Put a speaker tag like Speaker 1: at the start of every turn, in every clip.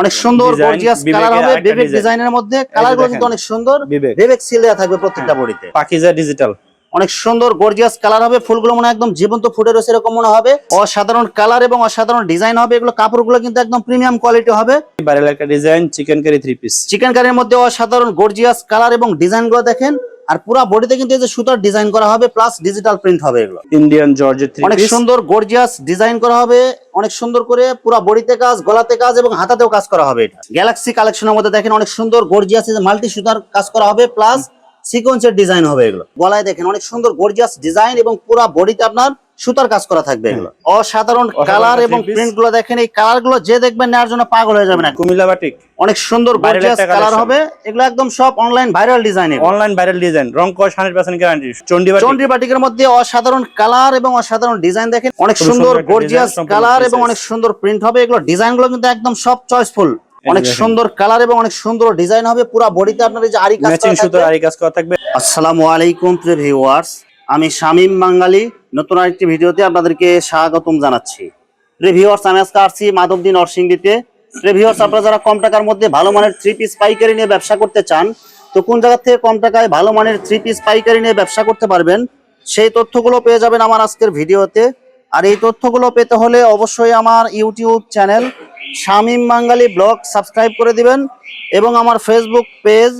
Speaker 1: অনেক সুন্দর gorgeous colour হবে বিবেক। ডিজাইনের মধ্যে কালার কিন্তু অনেক সুন্দর।
Speaker 2: বিবেক
Speaker 1: সিল দেওয়া থাকবে প্রত্যেকটা বডিতে।
Speaker 2: পাকিজা ডিজিটাল
Speaker 1: অনেক সুন্দর গর্জিয়াস কালার হবে ফুলগুলো মনে একদম জীবন্ত ফুটে রয়েছে এরকম মনে হবে। অসাধারণ কালার এবং অসাধারণ ডিজাইন হবে এগুলো কাপড়গুলো কিন্তু একদম প্রিমিয়াম কোয়ালিটি হবে।
Speaker 2: একটা design chicken curry three piece
Speaker 1: chicken কারির মধ্যে অসাধারণ গর্জিয়াস কালার এবং ডিজাইনগুলো দেখেন। আর পুরো বডিতে কিন্তু এই যে সুতার ডিজাইন করা হবে প্লাস ডিজিটাল প্রিন্ট হবে এগুলো।
Speaker 2: ইন্ডিয়ান জর্জেট
Speaker 1: অনেক সুন্দর গর্জিয়াস ডিজাইন করা হবে অনেক সুন্দর করে পুরো বডিতে কাজ গলাতে কাজ এবং হাতাতেও কাজ করা হবে এটা। গ্যালাক্সি কালেকশনের মধ্যে দেখেন অনেক সুন্দর গর্জিয়াস মাল্টি সুতার কাজ করা হবে প্লাস সিকোয়েন্সের ডিজাইন হবে এগুলো। গলায় দেখেন অনেক সুন্দর গর্জিয়াস ডিজাইন এবং পুরো বডিতে আপনার সুতার কাজ করা থাকবে অসাধারণ
Speaker 2: অসাধারণ
Speaker 1: কালার এবং প্রিন্টগুলো দেখেন এই কালারগুলো যে দেখবেন নেওয়ার জন্য পাগল হয়ে যাবে না
Speaker 2: কুমিল্লা বাটিক।
Speaker 1: অনেক সুন্দর গর্জিয়াস কালার হবে। এগুলো একদম সব online viral design
Speaker 2: online viral design রং কস hundred percent guarantee Chandi batik.
Speaker 1: Chandi বাটিকের মধ্যে অসাধারণ কালার এবং অসাধারণ ডিজাইন দেখেন। অনেক সুন্দর গর্জিয়াস কালার এবং অনেক সুন্দর প্রিন্ট হবে। এগুলো ডিজাইনগুলো কিন্তু একদম সব চয়েসফুল অনেক সুন্দর কালার এবং অনেক সুন্দর ডিজাইন হবে। পুরো বডিতে আপনার এই যে আরি কাজ করা থাকবে।
Speaker 2: আরি কাজ করা থাকবে।
Speaker 1: আসসালামু আলাইকুম প্রিয় ভিউয়ার্স আমি শামীম বাঙালি। নতুন আরেকটি ভিডিওতে আপনাদেরকে স্বাগতম জানাচ্ছি। প্রিয় ভিউয়ার্স আমি আজকে আসছি মাধবদী নরসিংদীতে প্রিয় ভিউয়ার্স আপনারা যারা কম টাকার মধ্যে ভালো মানের থ্রি পিস পাইকারি নিয়ে ব্যবসা করতে চান, তো কোন জায়গা থেকে কম টাকায় ভালো মানের থ্রি পিস পাইকারি নিয়ে ব্যবসা করতে পারবেন, সেই তথ্যগুলো পেয়ে যাবেন আমার আজকের ভিডিওতে। আর এই তথ্যগুলো পেতে হলে অবশ্যই আমার YouTube channel Shamim Bangali vlog subscribe করে দিবেন এবং আমার Facebook page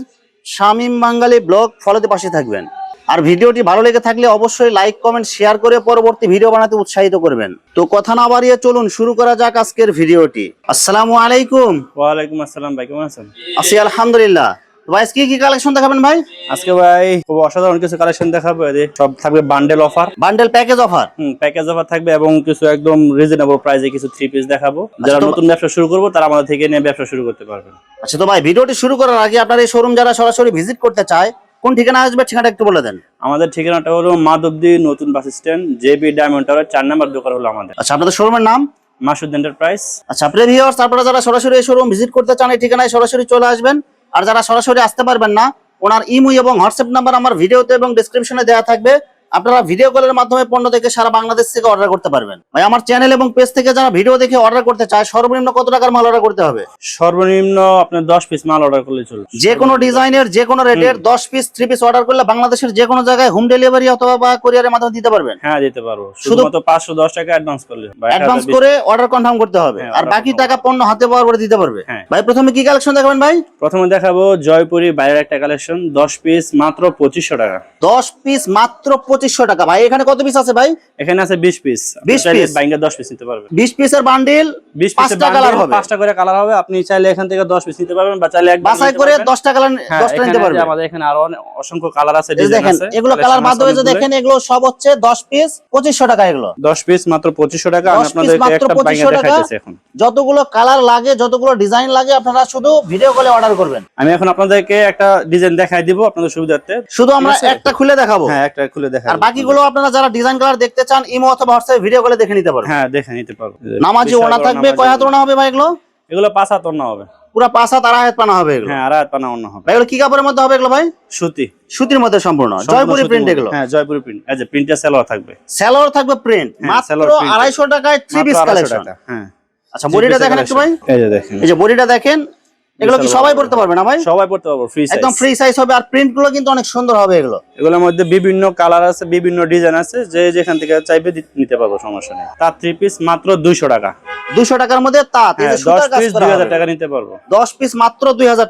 Speaker 1: Shamim Bangali vlog ফলোতে পাশে থাকবেন। আর ভিডিওটি ভালো লেগে থাকলে অবশ্যই লাইক কমেন্ট শেয়ার করে পরবর্তী ভিডিও বানাতে উৎসাহিত করবেন। তো কথা না বাড়িয়ে চলুন শুরু করা যাক আজকের ভিডিওটি। আসসালামু আলাইকুম।
Speaker 2: ওয়ালাইকুম আসসালাম ভাই কেমন আছেন?
Speaker 1: আছি আলহামদুলিল্লাহ। ভাই আজকে কি কালেকশন দেখাবেন ভাই?
Speaker 2: আজকে ভাই খুব অসাধারণ কিছু কালেকশন দেখাবো এদের সব থাকবে bundle offer
Speaker 1: bundle package offer
Speaker 2: হুম প্যাকেজ অফার থাকবে এবং কিছু একদম রিজনেবল প্রাইসে কিছু থ্রি পিস দেখাবো। যারা নতুন ব্যবসা শুরু করব তারা আমাদের থেকে নিয়ে ব্যবসা শুরু করতে পারবেন।
Speaker 1: আচ্ছা তো ভাই ভিডিওটি শুরু করার আগে আপনার এই শোরুম যারা সরাসরি ভিজিট করতে চায় কোন ঠিকানা আসবে ঠিকানাটা একটু বলে দেন।
Speaker 2: আমাদের ঠিকানাটা হলো মাধবদী নতুন bus stand JB diamond tower চার নাম্বার দোকান হলো আমাদের।
Speaker 1: আচ্ছা আপনাদের শোরুমের নাম?
Speaker 2: মাসুদ এন্টারপ্রাইজ।
Speaker 1: আচ্ছা প্রিয় ভিউয়ার্স আপনারা যারা সরাসরি এই শোরুম ভিজিট করতে চান এই ঠিকানায় সরাসরি চলে আসবেন। আর যারা সরাসরি আসতে পারবেন না ওনার ইমো এবং হোয়াটসঅ্যাপ নাম্বার আমার ভিডিওতে এবং ডেসক্রিপশনে দেওয়া থাকবে। আপনারা ভিডিও কলের মাধ্যমে পণ্য দেখে সারা বাংলাদেশ থেকে অর্ডার করতে পারবেন। ভাই আমার চ্যানেল এবং পেজ থেকে যারা ভিডিও দেখে অর্ডার করতে চায় সর্বনিম্ন কত টাকার মাল অর্ডার করতে হবে?
Speaker 2: সর্বনিম্ন আপনার দশ পিস মাল অর্ডার করলে চলবে।
Speaker 1: যে কোনো ডিজাইনের যে কোনো রেটের দশ পিস থ্রি পিস অর্ডার করলে বাংলাদেশের যে কোনো জায়গায় হোম ডেলিভারি অথবা বা কোরিয়ারের মাধ্যমে দিতে পারবেন।
Speaker 2: হ্যাঁ দিতে পারব। শুধুমাত্র পাঁচশো দশ টাকা অ্যাডভান্স করলে। এক
Speaker 1: অ্যাডভান্স করে অর্ডার কনফার্ম করতে হবে।
Speaker 2: হ্যাঁ,
Speaker 1: আর বাকি টাকা পণ্য হাতে পাওয়ার পরে দিতে পারবে।
Speaker 2: হ্যাঁ।
Speaker 1: ভাই প্রথমে কি কালেকশন দেখাবেন ভাই?
Speaker 2: প্রথমে দেখাবো জয়পুরি বাইরের একটা কালেকশন দশ পিস মাত্র পঁচিশশো টাকা।
Speaker 1: দশ পিস মাত্র পঁচিশশো টাকা। ভাই এখানে কত পিস আছে ভাই?
Speaker 2: এখানে আছে বিশ পিস
Speaker 1: 20 piece?
Speaker 2: বাইঙ্গা দশ পিস নিতে পারবেন।
Speaker 1: বিশ পিসের বান্ডিল
Speaker 2: বিশ
Speaker 1: পাঁচটা কালার হবে।
Speaker 2: পাঁচটা করে কালার হবে। আপনি চাইলে এখান থেকে দশ পিস নিতে পারবেন বা চাইলে নিতে
Speaker 1: করে দশটা কালার
Speaker 2: হ্যাঁ,
Speaker 1: দশটা নিতে
Speaker 2: যে
Speaker 1: পারবে।
Speaker 2: আমাদের এখানে আরও অসংখ্য কালার আছে
Speaker 1: দেখেন এগুলো কালার মাধ্যমে যে দেখেন এগুলো সব হচ্ছে দশ পিস পঁচিশশো টাকা এগুলো।
Speaker 2: দশ পিস মাত্র পঁচিশশো টাকা আমি
Speaker 1: 10 মাত্র
Speaker 2: একটা
Speaker 1: 2500 টাকা।
Speaker 2: দেখাইতেছি এখন।
Speaker 1: যতগুলো কালার লাগে যতগুলো ডিজাইন লাগে আপনারা শুধু ভিডিও কলে অর্ডার করবেন।
Speaker 2: আমি এখন আপনাদেরকে একটা ডিজাইন দেখাই দিব আপনাদের সুবিধার্থে।
Speaker 1: শুধু আমরা একটা খুলে দেখাবো।
Speaker 2: হ্যাঁ একটা খুলে দেখা
Speaker 1: আর বাকিগুলো আপনারা যারা ডিজাইন কালার দেখতে চান ইমো অথবা হোয়াটসঅ্যাপে ভিডিও কলে দেখে নিতে পারবেন।
Speaker 2: হ্যাঁ দেখে নিতে পারব।
Speaker 1: নামাজি ওনা থাকবে কয় হাত ওনা হবে ভাই এগুলো?
Speaker 2: এগুলো পাঁচ হাত অন্য হবে।
Speaker 1: পুরো পাঁচ হাত আড়াই হাত পানা হবে এগুলো।
Speaker 2: হ্যাঁ আর হাত পানা অন্য হবে।
Speaker 1: এগুলো কি কাপড়ের মধ্যে হবে এগুলো ভাই?
Speaker 2: সুতি।
Speaker 1: সুতির মধ্যে সম্পূর্ণ। জয়পুরি প্রিন্ট এগুলো।
Speaker 2: হ্যাঁ জয়পুরি প্রিন্ট এই যে প্রিন্টার সালোয়ার থাকবে।
Speaker 1: স্যালোয়ার থাকবে প্রিন্ট
Speaker 2: হ্যাঁ,
Speaker 1: মাত্র
Speaker 2: সালোয়ার print।
Speaker 1: আড়াইশো টাকায় থ্রি পিস
Speaker 2: 250
Speaker 1: কালেকশন
Speaker 2: হ্যাঁ।
Speaker 1: আচ্ছা বডিটা দেখেন একটু ভাই।
Speaker 2: এই যে দেখেন।
Speaker 1: এই যে বডিটা দেখেন এগুলো কি সবাই পড়তে পারবে না ভাই?
Speaker 2: সবাই পড়তে পারব ফ্রি
Speaker 1: একদম ফ্রি সাইজ হবে আর প্রিন্টগুলো কিন্তু অনেক সুন্দর হবে এগুলো।
Speaker 2: এগুলোর মধ্যে বিভিন্ন কালার আছে বিভিন্ন ডিজাইন আছে যে যেখান থেকে চাইবে নিতে পারব সমস্যা নেই। তার থ্রি পিস মাত্র দুইশো টাকা।
Speaker 1: দুশো টাকার মধ্যে তাঁত এই
Speaker 2: হ্যাঁ
Speaker 1: যে
Speaker 2: দশ
Speaker 1: সুতার কাজ করা
Speaker 2: দুই হাজার
Speaker 1: হবে।
Speaker 2: টাকা নিতে পারব।
Speaker 1: দশ পিস মাত্র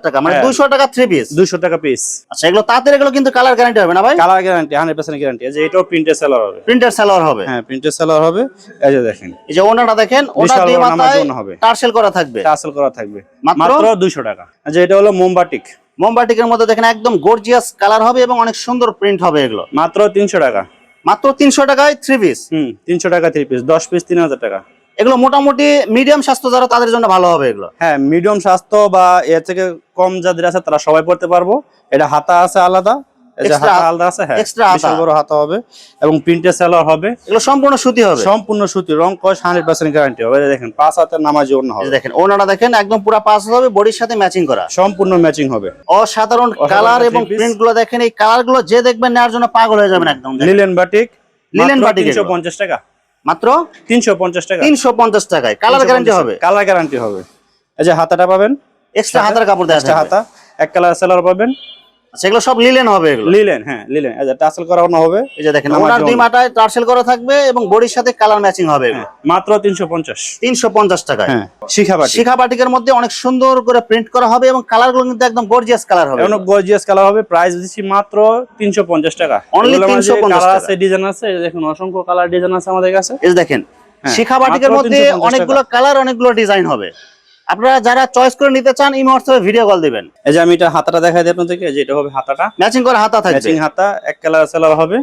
Speaker 1: টাকা মানে
Speaker 2: হ্যাঁ।
Speaker 1: দুশো টাকা থ্রি পিস
Speaker 2: দুইশো টাকা পিস
Speaker 1: আচ্ছা এগুলো তাঁতের এগুলো কিন্তু কালার গ্যারান্টি হবে না ভাই?
Speaker 2: Colour guarantee hundred percent guarantee যে এটাও প্রিন্টের সেলার হবে।
Speaker 1: প্রিন্টার সালোয়ার হবে।
Speaker 2: হ্যাঁ সেলার হবে। এই যে দেখেন।
Speaker 1: এই যে ওনাটা দেখেন ওনা মাথায়। টার্সেল করা থাকবে।
Speaker 2: টাসেল করা থাকবে।
Speaker 1: মাত্র?
Speaker 2: মাত্র দুইশো টাকা। আচ্ছা এটা হলো মোমবাটিক
Speaker 1: মোমবাটিকের মধ্যে দেখেন একদম গর্জিয়াস কালার হবে এবং অনেক সুন্দর প্রিন্ট হবে এগুলো।
Speaker 2: মাত্র তিনশো টাকা।
Speaker 1: মাত্র তিনশো টাকায় থ্রি পিস
Speaker 2: হম তিনশো টাকা থ্রি পিস দশ পিস তিন হাজার টাকা।
Speaker 1: এগুলো মোটামুটি মিডিয়াম স্বাস্থ্য যারা তাদের জন্য ভালো হবে এগুলো।
Speaker 2: হ্যাঁ মিডিয়াম স্বাস্থ্য বা এর থেকে কম যাদের আছে তারা সবাই পড়তে পারব। এটা হাতা আছে আলাদা হ্যাঁ
Speaker 1: extra হাতা।
Speaker 2: বিশাল বড় হাতা হবে এবং প্রিন্টের সেলার হবে।
Speaker 1: এগুলো সম্পূর্ণ সুতি হবে।
Speaker 2: সম্পূর্ণ সুতি রং কস হান্ড্রেড পার্সেন্ট গ্যারান্টি হবে। দেখেন পাঁচ হাতের নামাজি অন্য হবে।
Speaker 1: দেখেন ওনাটা দেখেন একদম পুরো পাস হবে বডির সাথে ম্যাচিং করা।
Speaker 2: সম্পূর্ণ ম্যাচিং হবে।
Speaker 1: অসাধারণ কালার এবং প্রিন্টগুলো দেখেন এই কালারগুলো যে দেখবেন নেওয়ার জন্য পাগল হয়ে যাবেন একদম।
Speaker 2: লিলেন বাটিক
Speaker 1: লিলেন বাটিক
Speaker 2: তিনশো পঞ্চাশ টাকা।
Speaker 1: মাত্র?
Speaker 2: তিনশো পঞ্চাশ টাকা।
Speaker 1: তিনশো পঞ্চাশ টাকায়। কালার গ্যারান্টি হবে।
Speaker 2: কালার গ্যারান্টি হবে। এই যে হাতাটা পাবেন।
Speaker 1: এক্সট্রা হাতার কাপড় দেওয়া
Speaker 2: হাতা। এক কালার সেলার পাবেন।
Speaker 1: সেগুলো সব লিলেন হবে এগুলো?
Speaker 2: লিলেন হ্যাঁ লিলেন। টাসেল করানো হবে।
Speaker 1: এই যে দেখেন ওনার দুই মাথায় টার্সেল করা থাকবে এবং বডির সাথে কালার ম্যাচিং হবে
Speaker 2: হ্যাঁ, মাত্র তিনশো পঞ্চাশ।
Speaker 1: তিনশো পঞ্চাশ টাকায়।
Speaker 2: হ্যাঁ। শিখাবাটি
Speaker 1: শিখা বাটিকের মধ্যে অনেক সুন্দর করে প্রিন্ট করা হবে এবং কালারগুলো কিন্তু একদম গর্জিয়াস কালার হবে।
Speaker 2: অনেক গর্জিয়াস কালার হবে প্রাইস দিচ্ছি মাত্র তিনশো পঞ্চাশ টাকা।
Speaker 1: Only
Speaker 2: এগুলোর মাঝে
Speaker 1: 350
Speaker 2: কালার আছে ডিজাইন আছে দেখুন অসংখ্য কালার ডিজাইন আছে আমাদের কাছে।
Speaker 1: এই দেখেন
Speaker 2: হ্যাঁ,
Speaker 1: শিখা বাটিকের মধ্যে অনেকগুলো কালার অনেকগুলো ডিজাইন হবে। আপনারা যারা চয়েস করে নিতে চান এই হোয়াটসঅ্যাপে ভিডিও কল দিবেন।
Speaker 2: এই যে আমি এটা হাতাটা দেখাই দিই আপনাদেরকে যে এটা হবে হাতাটা।
Speaker 1: ম্যাচিং করা হাতা থাকবে।
Speaker 2: ম্যাচিং হাতা এক কালার সেলার হবে।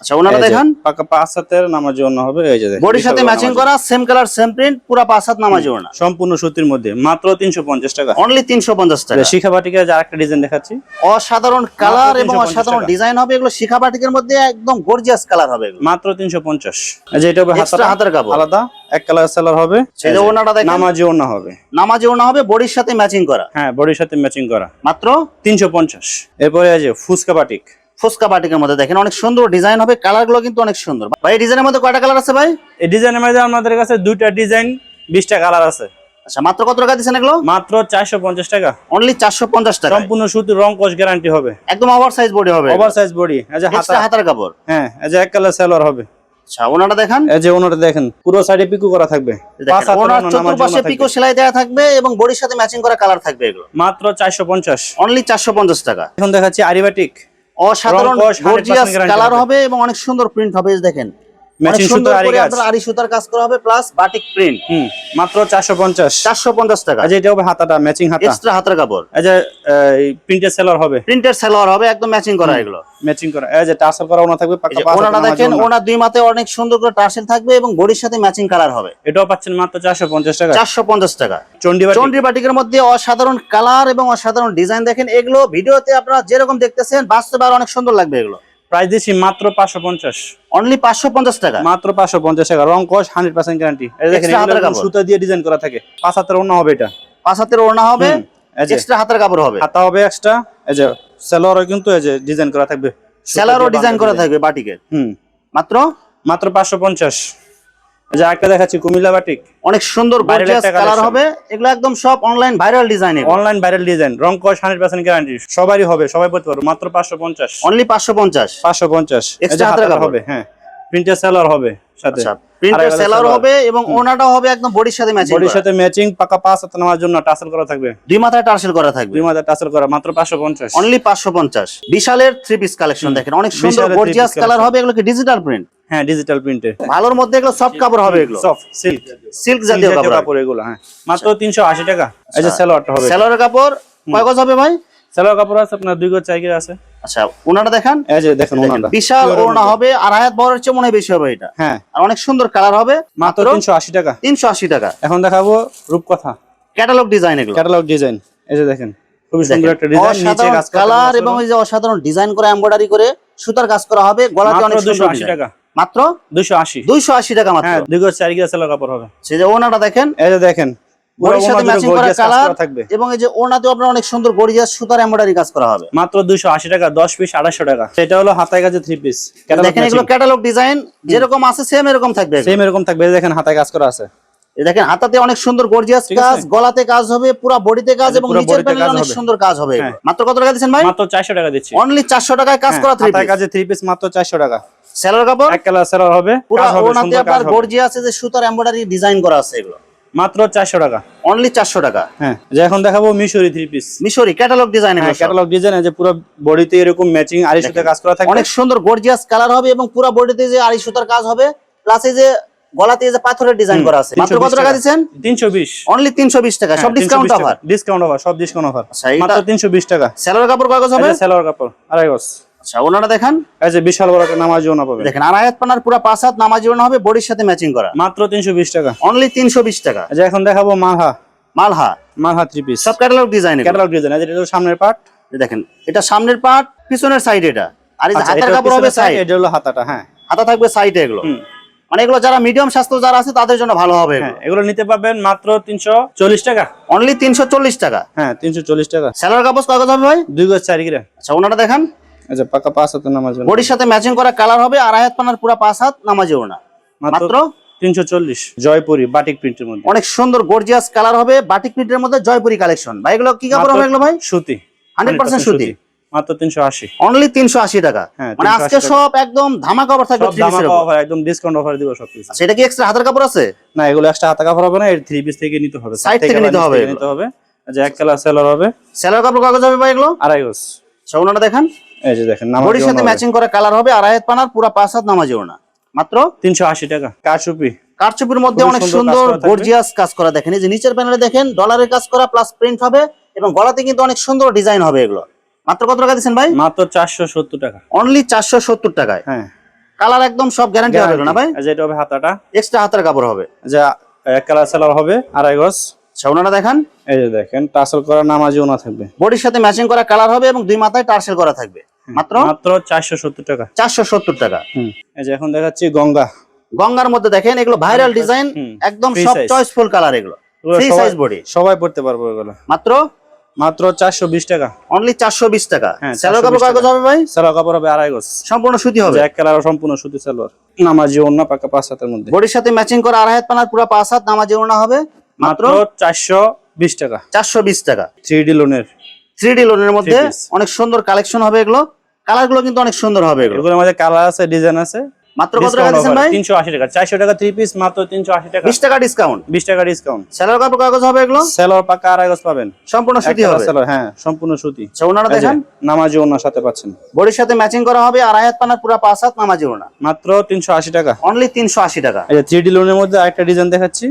Speaker 1: আচ্ছা ওনারা দেখান।
Speaker 2: পাকা পাঁচ হাতের নামার জন্য হবে এই যে
Speaker 1: বডির সাথে ম্যাচিং করা সেম কালার সেম প্রিন্ট পুরো পাঁচ হাত নামাজি ওনা
Speaker 2: সম্পূর্ণ সুতির মধ্যে মাত্র তিনশো পঞ্চাশ টাকা।
Speaker 1: অনলি তিনশো পঞ্চাশ টাকা।
Speaker 2: শিখা বাটিকে যে আরেকটা ডিজাইন দেখাচ্ছি।
Speaker 1: অসাধারণ কালার এবং
Speaker 2: 350
Speaker 1: অসাধারণ ডিজাইন হবে এগুলো শিখা বাটিকের মধ্যে একদম গর্জিয়াস কালার হবে
Speaker 2: মাত্র তিনশো পঞ্চাশ। এই যে এটা হবে
Speaker 1: হাতের কাপড়।
Speaker 2: আলাদা এক কালার সেলার হবে।
Speaker 1: সেই যে ওনাটা দেখেন।
Speaker 2: নামাজি ওনা হবে।
Speaker 1: নামাজি ওনা হবে বডির সাথে ম্যাচিং করা।
Speaker 2: হ্যাঁ বডির সাথে ম্যাচিং করা।
Speaker 1: মাত্র?
Speaker 2: তিনশো পঞ্চাশ। এরপরে এই যে ফুচকা বাটিক।
Speaker 1: ফুচকা বাটিকের মধ্যে দেখেন অনেক সুন্দর ডিজাইন হবে কালারগুলো কিন্তু অনেক সুন্দর। ভাই এই ডিজাইনের মধ্যে কয়টা কালার আছে ভাই?
Speaker 2: এই ডিজাইনের মধ্যে আমাদের কাছে দুইটা ডিজাইন বিশটা কালার আছে।
Speaker 1: আচ্ছা মাত্র কত টাকা দিচ্ছেন এগুলো?
Speaker 2: মাত্র চারশো পঞ্চাশ টাকা।
Speaker 1: অনলি চারশো পঞ্চাশ টাকা
Speaker 2: সম্পূর্ণ সুতির রং কস গ্যারান্টি হবে।
Speaker 1: একদম ওভার সাইজ বডি হবে
Speaker 2: ওভার সাইজ বডি
Speaker 1: হাতার। কাপড়।
Speaker 2: হ্যাঁ যে এক কালার সেলর হবে।
Speaker 1: আচ্ছা ওনাটা দেখান।
Speaker 2: এই যে ওনাটা দেখেন পুরো সাইডে পিকু করা থাকবে।
Speaker 1: ওনার চতুর্পাশে পিকো সেলাই দেওয়া থাকবে এবং বডির সাথে ম্যাচিং করা কালার থাকবে এগুলো।
Speaker 2: মাত্র চারশো পঞ্চাশ।
Speaker 1: অনলি চারশো পঞ্চাশ টাকা।
Speaker 2: এখন দেখাচ্ছি আরিবাটিক
Speaker 1: অসাধারণ
Speaker 2: রং কস 100%
Speaker 1: গর্জিয়াস কালার।
Speaker 2: হবে
Speaker 1: এবং অনেক সুন্দর প্রিন্ট হবে দেখেন অনেক
Speaker 2: ম্যাচিং
Speaker 1: সুন্দর
Speaker 2: আরি
Speaker 1: করে আরি সুতার কাজ করা হবে প্লাস বাটিক প্রিন্ট
Speaker 2: মাত্র চারশো পঞ্চাশ।
Speaker 1: চারশো পঞ্চাশ টাকা।
Speaker 2: এই এটা হবে হাতাটা ম্যাচিং হাতা।
Speaker 1: এক্সট্রা হাতের কাপড়।
Speaker 2: এই যে প্রিন্টের সেলর হবে।
Speaker 1: প্রিন্টের সালোয়ার হবে একদম ম্যাচিং করা এগুলো।
Speaker 2: ম্যাচিং করা। এই যে টাসল করা ওনা থাকবে
Speaker 1: এই
Speaker 2: পাকা
Speaker 1: ওনাটা দেখেন
Speaker 2: ওনা।
Speaker 1: দুই মাথায় অনেক সুন্দর করে টার্সেল থাকবে এবং বডির সাথে ম্যাচিং কালার হবে।
Speaker 2: এটাও পাচ্ছেন মাত্র চারশো পঞ্চাশ টাকা।
Speaker 1: চারশো পঞ্চাশ টাকা।
Speaker 2: চন্ডিবাটি
Speaker 1: চন্ডি বাটিকের মধ্যে অসাধারণ কালার এবং অসাধারণ ডিজাইন দেখেন। এগুলো ভিডিওতে আপনারা যেরকম দেখতেছেন বাস্তবে আর অনেক সুন্দর লাগবে এগুলো।
Speaker 2: প্রাইস দিচ্ছি মাত্র পাঁচশো পঞ্চাশ।
Speaker 1: অনলি পাঁচশো পঞ্চাশ টাকা?
Speaker 2: মাত্র পাঁচশো পঞ্চাশ টাকা। রং কস হান্ড্রেড পার্সেন্ট গ্যারান্টি। সুতা দিয়ে ডিজাইন করা থাকে। পাঁচ হাতের ওনা হবে এটা।
Speaker 1: পাঁচ হাতের ওড়না হবে এক্সট্রা হাতের কাপড় হবে।
Speaker 2: হাতা হবে এক্সট্রা এই যে সেলোয়ারও কিন্তু এই যে ডিজাইন করা থাকবে। সেলোয়ারও
Speaker 1: ডিজাইন করা থাকবে বাটিকে
Speaker 2: হুম।
Speaker 1: মাত্র?
Speaker 2: মাত্র পাঁচশো পঞ্চাশ। যে একটা দেখাচ্ছি কুমিল্লা বাটিক
Speaker 1: অনেক সুন্দর গর্জিয়াস কালার হবে। এগুলো একদম সব online viral design
Speaker 2: online viral design রং কস হান্ড্রেড পার্সেন্ট গ্যারান্টি সবারই হবে সবাই পড়তে পারবে। মাত্র পাঁচশো পঞ্চাশ।
Speaker 1: অনলি পাঁচশো পঞ্চাশ।
Speaker 2: পাঁচশো পঞ্চাশ।
Speaker 1: Extra
Speaker 2: হবে হ্যাঁ। প্রিন্টার সেলার হবে সাথে।
Speaker 1: আচ্ছা। প্রিন্টের সেলার হবে এবং ওনাটাও হবে একদম বডির সাথে ম্যাচিং
Speaker 2: বডির সাথে ম্যাচিং পাকা পাঁচ হাতে নেওয়ার জন্য টাসেল করা থাকবে।
Speaker 1: দুই মাথায় টার্সেল করা থাকবে।
Speaker 2: দুই মাথায় টাসেল করা মাত্র পাঁচশো পঞ্চাশ।
Speaker 1: অনলি পাঁচশো পঞ্চাশ। বিশালের থ্রি পিস কালেকশন দেখেন অনেক সুন্দর গর্জিয়াস কালার হবে এগুলো কি ডিজিটাল প্রিন্ট
Speaker 2: হ্যাঁ ডিজিটাল প্রিন্টে
Speaker 1: ভালোর মধ্যে এগুলো সফট কাপড় হবে এগুলো।
Speaker 2: সফট সিল্ক
Speaker 1: সিল্ক জাতীয় কাপড়।
Speaker 2: এগুলো হ্যাঁ। মাত্র তিনশো আশি টাকা। এই যে সেলোয়ারটা হবে।
Speaker 1: সেলোয়ারের কাপড় কয় গজ হবে ভাই?
Speaker 2: সেলোয়ার কাপড় আছে আপনার দুই গজ চাইকে আছে।
Speaker 1: আচ্ছা ওনাটা দেখান।
Speaker 2: এই যে দেখেন ওনাটা।
Speaker 1: বিশাল
Speaker 2: মধ্যে।
Speaker 1: হবে আর আয়াত বড়ের চেয়ে মনে বেশি হবে এটা।
Speaker 2: হ্যাঁ।
Speaker 1: আর অনেক সুন্দর কালার হবে
Speaker 2: মাত্র
Speaker 1: মাত্র
Speaker 2: তিনশো আশি টাকা।
Speaker 1: তিনশো আশি টাকা।
Speaker 2: এখন দেখাবো রূপকথা।
Speaker 1: ক্যাটালগ ডিজাইন এগুলো।
Speaker 2: ক্যাটালগ ডিজাইন এই যে দেখেন খুবই সুন্দর একটা ডিজাইন নিচে
Speaker 1: অসাধারণ
Speaker 2: কাজ
Speaker 1: কালার এবং এই যে অসাধারণ ডিজাইন করে এমব্রয়ডারি করে সুতার কাজ করা হবে গলাতে
Speaker 2: মাত্র
Speaker 1: অনেক সুন্দর
Speaker 2: আশি
Speaker 1: design।
Speaker 2: টাকা।
Speaker 1: মাত্র
Speaker 2: দুশো আশি।
Speaker 1: দুইশো আশি টাকা মাত্র।
Speaker 2: হ্যাঁ দুই গজ চার গজ সেলোয়ার কাপড় হবে।
Speaker 1: সেই যে ওনাটা দেখেন।
Speaker 2: এই যে দেখেন
Speaker 1: বডির সাথে ম্যাচিং করা কালার এবং এই যে ওনাতেও আপনার অনেক সুন্দর গর্জিয়াস সুতার এমব্রয়ডারি কাজ করা হবে।
Speaker 2: মাত্র দুশো আশি টাকা দশ পিস আড়াইশো টাকা। সেটা হলো হাতায় কাছে থ্রি পিস
Speaker 1: দেখেন এগুলো ক্যাটালগ ডিজাইন যেরকম আছে সেম এরকম থাকবে।
Speaker 2: সেম এরকম থাকবে। দেখেন হাতায় কাজ করা আছে।
Speaker 1: দেখেন হাতাতে অনেক সুন্দর গর্জিয়াস কাজ গলাতে কাজ হবে পুরো বডিতে কাজ এবং নিচের প্যানেলে অনেক সুন্দর কাজ হবে।
Speaker 2: হ্যাঁ।
Speaker 1: মাত্র কত টাকা দিচ্ছেন ভাই?
Speaker 2: মাত্র চারশো টাকা দিচ্ছি।
Speaker 1: অনলি চারশো টাকায় কাজ
Speaker 2: হ্যাঁ,
Speaker 1: করা থ্রি
Speaker 2: হাতায় কাছে থ্রি পিস মাত্র চারশো টাকা।
Speaker 1: সেলার কাপড়?
Speaker 2: এক কালার সেলার হবে
Speaker 1: পুরো ওনাতে আপনার গর্জিয়াস আছে যে সুতার এমব্রয়ডারি ডিজাইন করা আছে এগুলো।
Speaker 2: মাত্র চারশো টাকা।
Speaker 1: অনলি চারশো টাকা?
Speaker 2: হ্যাঁ যে এখন দেখাবো Mishri three piece
Speaker 1: Mishri catalogue design
Speaker 2: catalogue design যে পুরো বডিতে এরকম ম্যাচিং আড়াই সুতে কাজ করা থাকবে।
Speaker 1: অনেক সুন্দর গর্জিয়াস কালার হবে এবং পুরো বডিতে যে আড়াই সুতার কাজ হবে প্লাস এই যে গলাতে যে পাথরের ডিজাইন করা আছে। মাত্র কত টাকা
Speaker 2: তিনশো বিশ।
Speaker 1: অনলি তিনশো বিশ টাকা সব ডিসকাউন্ট অফার
Speaker 2: ডিসকাউন্ট অফার সব ডিসকাউন্ট অফার
Speaker 1: আচ্ছা,
Speaker 2: মাত্র তিনশো বিশ টাকা।
Speaker 1: সেলার কাপড় কয় গজ হবে?
Speaker 2: সেলোয়ার কাপড় আড়াই গজ।
Speaker 1: আচ্ছা ওনারা দেখান।
Speaker 2: এই যে বিশাল বড় একটা নামাজ না পাবে
Speaker 1: দেখেন আড়াই পানার পুরো পাঁচ হাত নামাজি হবে বডির সাথে ম্যাচিং করা।
Speaker 2: মাত্র তিনশো বিশ টাকা।
Speaker 1: অনলি তিনশো বিশ টাকা।
Speaker 2: এই যে এখন দেখাবো মালহা।
Speaker 1: মালহা।
Speaker 2: মালহা থ্রি পিস
Speaker 1: সব ক্যাটালগ ডিজাইন
Speaker 2: ক্যাটালগ ডিজাইন এটা হলো সামনের পার্ট
Speaker 1: দেখেন এটা সামনের পার্ট পিছনের সাইড এটা। আর এই
Speaker 2: আচ্ছা,
Speaker 1: হাতের কাপড় হবে সাইড
Speaker 2: এটা হলো হাতাটা হ্যাঁ।
Speaker 1: হাতা থাকবে সাইডে এগুলো। মানে এগুলো যারা মিডিয়াম স্বাস্থ্য যারা আছে তাদের জন্য ভালো হবে
Speaker 2: হ্যাঁ এগুলো নিতে পারবেন মাত্র তিনশো চল্লিশ টাকা।
Speaker 1: অনলি তিনশো চল্লিশ টাকা।
Speaker 2: হ্যাঁ তিনশো চল্লিশ টাকা।
Speaker 1: সেলার কাপড় কয় হবে ভাই?
Speaker 2: দুই গজ চারি
Speaker 1: আচ্ছা ওনাটা দেখান।
Speaker 2: আচ্ছা পাকা পাঁচ হাতে নামাজ
Speaker 1: বডির সাথে ম্যাচিং করা কালার হবে আড়াই হাত পানার পুরো পাঁচ হাত নামাজি ওড়না। মাত্র
Speaker 2: তিনশো চল্লিশ। জয়পুরি বাটিক প্রিন্টের মধ্যে।
Speaker 1: অনেক সুন্দর গর্জিয়াস কালার হবে বাটিক প্রিন্টের মধ্যে জয়পুরি কালেকশন ভাই এগুলো কি কাপড় হবে এগুলো ভাই?
Speaker 2: সুতি।
Speaker 1: 100% সুতি।
Speaker 2: মাত্র তিনশো আশি।
Speaker 1: অনলি তিনশো আশি টাকা।
Speaker 2: হ্যাঁ,
Speaker 1: মানে আজকে সব একদম ধামাকা অফার থাকবে
Speaker 2: অফার একদম ডিসকাউন্ট অফার দিব সব কিছু
Speaker 1: সেটা কি এক্সট্রা হাতের কাপড় আছে?
Speaker 2: না এগুলো এক্সট্রা কাপড় হবে না এর থ্রি পিস থেকে নিতে হবে।
Speaker 1: থেকে নিতে হবে
Speaker 2: নিতে হবে। যে এক কালার সেলার হবে।
Speaker 1: সেলার কাপড় কাগজ হবে ভাই এগুলো?
Speaker 2: আড়াই গজ।
Speaker 1: সৌনাটা দেখান।
Speaker 2: এই যে দেখেন
Speaker 1: বডির সাথে ম্যাচিং করা কালার হবে আড়াই হাত পানার পুরা পাঁচ হাত নামাজি ওড়না মাত্র
Speaker 2: তিনশো আশি টাকা কারচুপি।
Speaker 1: কারচুপির মধ্যে অনেক
Speaker 2: সুন্দর।
Speaker 1: গর্জিয়াস কাজ করা দেখেন। এই যে নিচের প্যানেলে দেখেন ডলারের কাজ করা প্লাস প্রিন্ট হবে এবং গলাতে কিন্তু অনেক সুন্দর ডিজাইন হবে এগুলো। মাত্র কত টাকা দিচ্ছেন ভাই?
Speaker 2: মাত্র চারশো সত্তর টাকা।
Speaker 1: অনলি চারশো সত্তর টাকায়।
Speaker 2: হ্যাঁ।
Speaker 1: কালার একদম সব গ্যারান্টি হবে না ভাই?
Speaker 2: এই যে এটা হবে হাতাটা।
Speaker 1: এক্সট্রা হাতের কাপড় হবে।
Speaker 2: যে এক কালার সেলার হবে আড়াই গজ।
Speaker 1: সৌনাটা দেখান।
Speaker 2: এই যে দেখেন টাসল করা নামাজি ওনা থাকবে।
Speaker 1: বডির সাথে ম্যাচিং করা কালার হবে এবং দুই মাথায় টার্সেল করা থাকবে। মাত্র?
Speaker 2: মাত্র চারশো সত্তর টাকা।
Speaker 1: চারশো সত্তর টাকা।
Speaker 2: হুম এই যে এখন দেখাচ্ছি গঙ্গা।
Speaker 1: গঙ্গার মধ্যে দেখেন এগুলো ভাইরাল ডিজাইন একদম সব চয়েসফুল কালার এগুলো। ফ্রি সাইজ বডি
Speaker 2: সবাই পড়তে পারব এগুলো।
Speaker 1: মাত্র?
Speaker 2: মাত্র চারশো বিশ টাকা।
Speaker 1: অনলি চারশো বিশ টাকা।
Speaker 2: 420
Speaker 1: কাপড়। হবে ভাই?
Speaker 2: সেলার কাপড় হবে আড়াই গজ।
Speaker 1: সম্পূর্ণ সুতি হবে?
Speaker 2: এক কালার সম্পূর্ণ সুতি সালোয়ার। নামাজি ওনা পাকা পাঁচ হাতের মধ্যে।
Speaker 1: বডির সাথে ম্যাচিং করা আড়াই হাত পানার পুরো পাঁচ হাত নামাজি ওড়না হবে। মাত্র
Speaker 2: চারশো বিশ টাকা।
Speaker 1: চারশো বিশ টাকা।
Speaker 2: থ্রি ডি লোনের
Speaker 1: থ্রি ডি লোনের মধ্যে অনেক সুন্দর কালেকশন হবে এগুলো। কালারগুলো কিন্তু অনেক সুন্দর হবে এগুলো।
Speaker 2: এগুলোর মধ্যে কালার আছে ডিজাইন আছে।
Speaker 1: মাত্র কত টাকা দিচ্ছেন ভাই?
Speaker 2: তিনশো আশি টাকা। চারশো টাকা থ্রি পিস মাত্র তিনশো আশি টাকা।
Speaker 1: বিশ টাকা ডিসকাউন্ট
Speaker 2: বিশ টাকা ডিসকাউন্ট
Speaker 1: সেলোর কাপড় কাগজ হবে এগুলো?
Speaker 2: সেলর পাকা পাবেন।
Speaker 1: সম্পূর্ণ সুতি
Speaker 2: একটা
Speaker 1: হবে।
Speaker 2: সেলর হ্যাঁ সম্পূর্ণ সুতি।
Speaker 1: আচ্ছা, ওনারা দেখেন।
Speaker 2: নামাজি ওনার সাথে পাচ্ছেন।
Speaker 1: বডির সাথে ম্যাচিং করা হবে আড়াই হাত পানার পুরো পাঁচ হাত নামাজি ওড়না
Speaker 2: মাত্র তিনশো আশি টাকা।
Speaker 1: অনলি তিনশো আশি টাকা।
Speaker 2: এই যে থ্রি ডি লোনের মধ্যে আরেকটা ডিজাইন দেখাচ্ছি।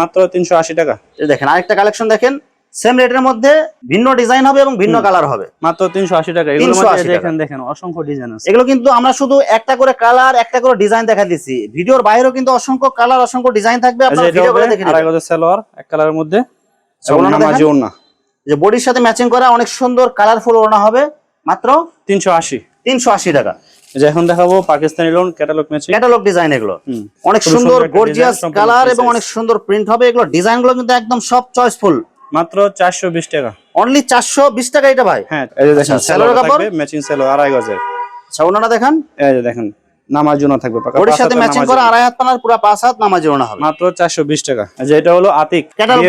Speaker 2: মাত্র তিনশো আশি টাকা।
Speaker 1: দেখেন আরেকটা কালেকশন দেখেন সেম রেটের মধ্যে ভিন্ন ডিজাইন হবে এবং ভিন্ন কালার হবে।
Speaker 2: মাত্র তিনশো আশি টাকা। এগুলোর
Speaker 1: 380
Speaker 2: মধ্যে
Speaker 1: টাকা।
Speaker 2: দেখেন দেখেন অসংখ্য ডিজাইন আছে।
Speaker 1: এগুলো কিন্তু আমরা শুধু একটা করে কালার একটা করে ডিজাইন দেখা দিচ্ছি ভিডিওর বাইরেও কিন্তু অসংখ্য কালার অসংখ্য ডিজাইন থাকবে।
Speaker 2: যে সেলোয়ার এক কালারের মধ্যে। ওনা
Speaker 1: বডির সাথে ম্যাচিং করা অনেক সুন্দর কালারফুল ওড়না হবে। মাত্র
Speaker 2: তিনশো আশি।
Speaker 1: তিনশো আশি টাকা।
Speaker 2: যে এখন দেখাবো Pakistani lawn catalogue matching
Speaker 1: catalogue design এগুলো। অনেক সুন্দর গর্জিয়াস কালার এবং অনেক সুন্দর প্রিন্ট হবে। এগুলো ডিজাইনগুলো কিন্তু একদম সব চয়েসফুল
Speaker 2: মাত্র চারশো বিশ টাকা।
Speaker 1: অনলি চারশো বিশ টাকা এটা ভাই।
Speaker 2: হ্যাঁ এই যে দেখেন
Speaker 1: আচ্ছা, কাপড়?
Speaker 2: ম্যাচিং আড়াই গজের।
Speaker 1: আচ্ছা দেখান।
Speaker 2: এই যে দেখেন নামাজ ওনা থাকবে পাকা পাঁচ
Speaker 1: সাথে ম্যাচিং করা আড়াই হাত পানার পুরো পাঁচ হাত নামাজি ওড়না হবে।
Speaker 2: মাত্র চারশো বিশ টাকা। এই যে এটা হলো আতিক।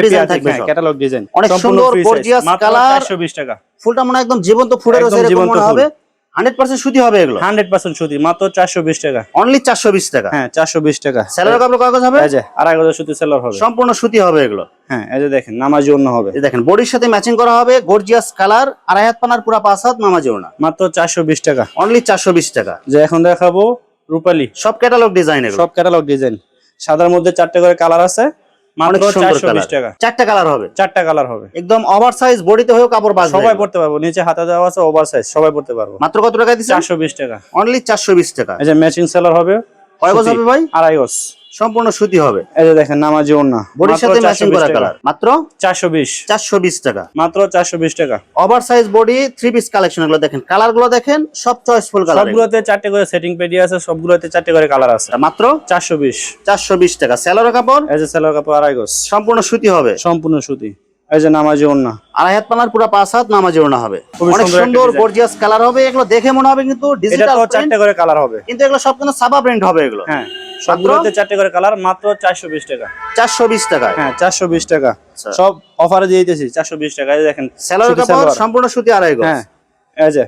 Speaker 1: Design
Speaker 2: আতিক,
Speaker 1: থাকবে সব।
Speaker 2: catalog
Speaker 1: অনেক সুন্দর, gorgeous
Speaker 2: মাত্র 420 টাকা।
Speaker 1: ফুলটা মনে একদম জীবন্ত এরকম
Speaker 2: জীবন্ত
Speaker 1: হবে। হান্ড্রেড পার্সেন্ট সুতি হবে এগুলো?
Speaker 2: 100% সুতি মাত্র 420 টাকা।
Speaker 1: অনলি চারশো বিশ টাকা?
Speaker 2: হ্যাঁ 420 টাকা।
Speaker 1: স্যালোর কাপড় কাগজ হবে?
Speaker 2: আড়াই সুতি সেলার হবে।
Speaker 1: সম্পূর্ণ সুতি হবে এগুলো?
Speaker 2: হ্যাঁ এই যে দেখেন নামাজি হবে।
Speaker 1: দেখেন বডির সাথে ম্যাচিং করা হবে গর্জিয়াস কালার আড়াই হাত পানার পুরো পাঁচ হাত নামাজি ওড়না।
Speaker 2: মাত্র 420 টাকা।
Speaker 1: অনলি চারশো বিশ টাকা।
Speaker 2: যে এখন দেখাবো রূপালি।
Speaker 1: সব ক্যাটালগ ডিজাইন
Speaker 2: সব ক্যাটালগ ডিজাইন সাদার মধ্যে চারটে করে কালার আছে। মাত্র 420 টাকা।
Speaker 1: চারটা কালার হবে।
Speaker 2: চারটা কালার হবে।
Speaker 1: একদম বডিতে হয়েও কাপড়
Speaker 2: সবাই পড়তে পারব। নিচে হাতে দেওয়া আছে ওভার সাইজ সবাই পড়তে পারব।
Speaker 1: মাত্র কত টাকা দিচ্ছেন?
Speaker 2: 420 টাকা।
Speaker 1: অনলি চারশো বিশ টাকা।
Speaker 2: এই যে ম্যাচিং সেলার হবে।
Speaker 1: কয় গজ হবে ভাই?
Speaker 2: আড়াই গজ।
Speaker 1: সম্পূর্ণ সুতি হবে।
Speaker 2: এই যে দেখেন নামাজি ওন্না
Speaker 1: বডির সাথে ম্যাচিং করা কালার। মাত্র?
Speaker 2: চারশো বিশ।
Speaker 1: চারশো বিশ টাকা।
Speaker 2: মাত্র চারশো বিশ টাকা।
Speaker 1: Over size body three piece কালেকশনগুলো দেখেন। কালারগুলো দেখেন সব চয়েসফুল কালার
Speaker 2: সবগুলোতে চারটে করে সেটিং পেডি আছে সবগুলোতে চারটে করে কালার আছে।
Speaker 1: মাত্র?
Speaker 2: চারশো বিশ।
Speaker 1: চারশো বিশ টাকা। স্যালোর কাপড়?
Speaker 2: এই যে সেলোয়ার কাপড় আড়াই গজ।
Speaker 1: সম্পূর্ণ সুতি হবে।
Speaker 2: সম্পূর্ণ সুতি। এই যে নামাজি ওন্না
Speaker 1: আড়াই হাত পানার পুরো পাঁচ হাত নামাজি ওড়না হবে। অনেক
Speaker 2: সুন্দর
Speaker 1: গর্জিয়াস কালার হবে এগুলো দেখে মনে হবে কিন্তু
Speaker 2: এটা
Speaker 1: ডিজিটাল
Speaker 2: চারটে করে কালার হবে।
Speaker 1: কিন্তু এগুলো সব কিন্তু সাবা প্রিন্ট হবে এগুলো।
Speaker 2: হ্যাঁ সবগুলোতে চারটে করে কালার মাত্র চারশো বিশ টাকা।
Speaker 1: চারশো বিশ টাকায়।
Speaker 2: হ্যাঁ চারশো বিশ টাকা।
Speaker 1: আচ্ছা।
Speaker 2: সব অফারে দিয়ে দিতেছি চারশো বিশ টাকা। দেখেন
Speaker 1: স্যালোর কাপড় সম্পূর্ণ সুতি আড়াই গজ।
Speaker 2: হ্যাঁ এই যে